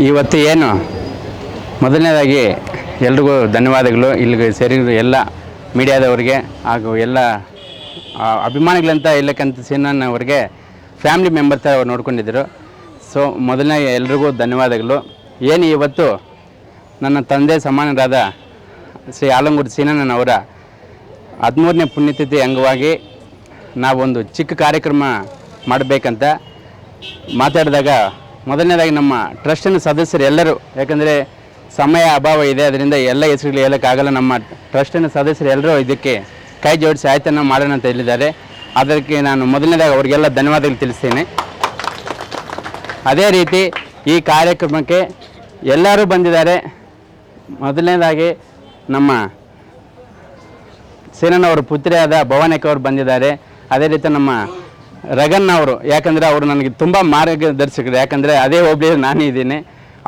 ಇವತ್ತು ಏನು? ಮೊದಲನೇದಾಗಿ ಎಲ್ರಿಗೂ ಧನ್ಯವಾದಗಳು. ಇಲ್ಲಿಗೆ ಸೇರಿರೋ ಎಲ್ಲ ಮೀಡಿಯಾದವ್ರಿಗೆ ಹಾಗೂ ಎಲ್ಲ ಅಭಿಮಾನಿಗಳಂತ ಇಲ್ಲಕ್ಕಂಥ ಸಿನನ್ ಅವರಿಗೆ ಫ್ಯಾಮಿಲಿ ಮೆಂಬರ್ಸ್ ಅವ್ರು ನೋಡ್ಕೊಂಡಿದ್ದರು. ಸೊ, ಮೊದಲನೇ ಎಲ್ರಿಗೂ ಧನ್ಯವಾದಗಳು. ಏನು ಇವತ್ತು ನನ್ನ ತಂದೆ ಸಮಾನರಾದ ಶ್ರೀ ಆಲಂಗೂರು ಸೀನಣ್ಣನ ಅವರ ಹದಿಮೂರನೇ ಪುಣ್ಯತಿಥಿ ಅಂಗವಾಗಿ ನಾವೊಂದು ಚಿಕ್ಕ ಕಾರ್ಯಕ್ರಮ ಮಾಡಬೇಕಂತ ಮಾತಾಡಿದಾಗ ಮೊದಲನೇದಾಗಿ ನಮ್ಮ ಟ್ರಸ್ಟಿನ ಸದಸ್ಯರು ಎಲ್ಲರೂ, ಯಾಕಂದರೆ ಸಮಯ ಅಭಾವ ಇದೆ, ಅದರಿಂದ ಎಲ್ಲ ಹೆಸರುಗಳು ಹೇಳೋಕ್ಕಾಗಲ್ಲ ನಮ್ಮ ಟ್ರಸ್ಟಿನ ಸದಸ್ಯರು ಎಲ್ಲರೂ ಇದಕ್ಕೆ ಕೈ ಜೋಡಿಸಿ ಆಯ್ತನ್ನ ಮಾಡೋಣ ಅಂತ ಹೇಳಿದ್ದಾರೆ. ಅದಕ್ಕೆ ನಾನು ಮೊದಲನೇದಾಗಿ ಅವರಿಗೆಲ್ಲ ಧನ್ಯವಾದಗಳು ತಿಳಿಸ್ತೇನೆ. ಅದೇ ರೀತಿ ಈ ಕಾರ್ಯಕ್ರಮಕ್ಕೆ ಎಲ್ಲರೂ ಬಂದಿದ್ದಾರೆ. ಮೊದಲನೇದಾಗಿ ನಮ್ಮ ಸೇನನವರ ಪುತ್ರಿಯಾದ ಭವಾನಿಕ ಅವರು ಬಂದಿದ್ದಾರೆ. ಅದೇ ರೀತಿ ನಮ್ಮ ರಗನ್ ಅವರು, ಯಾಕಂದರೆ ಅವರು ನನಗೆ ತುಂಬ ಮಾರ್ಗದರ್ಶಕರು, ಯಾಕಂದರೆ ಅದೇ ಹೋಬಳಿಯಲ್ಲಿ ನಾನೇ ಇದ್ದೀನಿ.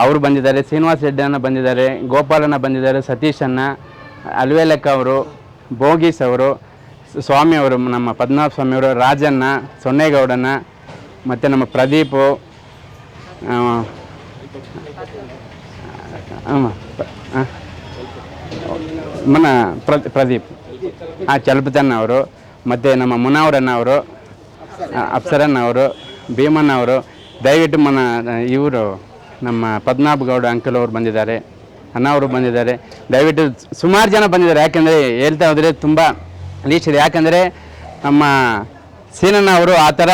ಅವರು ಬಂದಿದ್ದಾರೆ, ಶ್ರೀನಿವಾಸ ರೆಡ್ಡಿ ಅಣ್ಣ ಬಂದಿದ್ದಾರೆ ಗೋಪಾಲಣ್ಣ ಬಂದಿದ್ದಾರೆ, ಸತೀಶ್ ಅಣ್ಣ, ಅಲ್ವೇಲಕ್ಕ ಅವರು, ಬೋಗೀಸ್ ಅವರು, ಸ್ವಾಮಿ ಅವರು, ನಮ್ಮ ಪದ್ಮನಾಭ ಸ್ವಾಮಿ ಅವರು, ರಾಜಣ್ಣ ಸೊನ್ನೇಗೌಡನ ಮತ್ತು ನಮ್ಮ ಪ್ರದೀಪು ಮನ ಪ್ರ, ಪ್ರದೀಪ್ ಹಾಂ ಚಲಪತಣ್ಣ ಅವರು, ಮತ್ತು ನಮ್ಮ ಮುನಾವರಣ್ಣ ಅವರು ಆ, ಅಪ್ಸರಣ್ಣ ಅವರು ಭೀಮಣ್ಣ ಅವರು ದಯವಿಟ್ಟು ಮನ ಇವರು ನಮ್ಮ ಪದ್ಮನಾಭ ಗೌಡ ಅಂಕಲ್ ಅವರು ಬಂದಿದ್ದಾರೆ ಅಣ್ಣ ಅವರು ಬಂದಿದ್ದಾರೆ. ದಯವಿಟ್ಟು ಸುಮಾರು ಜನ ಬಂದಿದ್ದಾರೆ. ಯಾಕೆಂದರೆ ಹೇಳ್ತಾ ಹೋದರೆ ತುಂಬ ಲೀಸ್ಟ್ ಇದೆ. ಯಾಕಂದರೆ ನಮ್ಮ ಸೀನಣ್ಣ ಅವರು ಆ ಥರ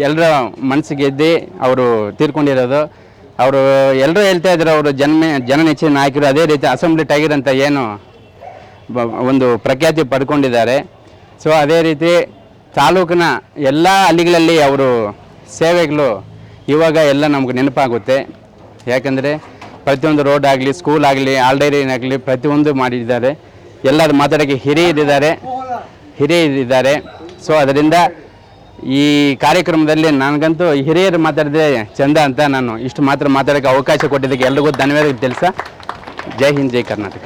ಎಲ್ಲರ ಮನಸ್ಸಿಗೆ ಎದ್ದು ಅವರು ತೀರ್ಕೊಂಡಿರೋದು. ಅವರು ಎಲ್ಲರೂ ಹೇಳ್ತಾ ಇದ್ರು ಅವರು ಜನ್ಮ ಜನ ನೆಚ್ಚಿನ ನಾಯಕರು ಅದೇ ರೀತಿ ಅಸೆಂಬ್ಲಿ ಟೈಗರ್ ಅಂತ ಏನು ಒಂದು ಪ್ರಖ್ಯಾತಿ ಪಡ್ಕೊಂಡಿದ್ದಾರೆ. ಸೊ ಅದೇ ರೀತಿ ತಾಲೂಕಿನ ಎಲ್ಲ ಹಳ್ಳಿಗಳಲ್ಲಿ ಅವರು ಸೇವೆಗಳು ಇವಾಗ ಎಲ್ಲ ನಮ್ಗೆ ನೆನಪಾಗುತ್ತೆ. ಯಾಕಂದರೆ ಪ್ರತಿಯೊಂದು ರೋಡ್ ಆಗಲಿ ಸ್ಕೂಲ್ ಆಗಲಿ ಆಲ್ಡೈರಿನ್ ಆಗಲಿ ಪ್ರತಿಯೊಂದು ಮಾಡಿದ್ದಾರೆ. ಎಲ್ಲರ ಮಾತಾಡೋಕ್ಕೆ ಹಿರಿಯರಿದ್ದಾರೆ ಹಿರಿಯರಿದ್ದಾರೆ ಸೊ ಅದರಿಂದ ಈ ಕಾರ್ಯಕ್ರಮದಲ್ಲಿ ನನಗಂತೂ ಹಿರಿಯರು ಮಾತಾಡಿದ್ರೆ ಚಂದ ಅಂತ ನಾನು ಇಷ್ಟು ಮಾತ್ರ ಮಾತಾಡೋಕ್ಕೆ ಅವಕಾಶ ಕೊಟ್ಟಿದ್ದಕ್ಕೆ ಎಲ್ರಿಗೂ ಧನ್ಯವಾದ ತಿಳಿಸ ಜೈ ಹಿಂದ್, ಜೈ ಕರ್ನಾಟಕ.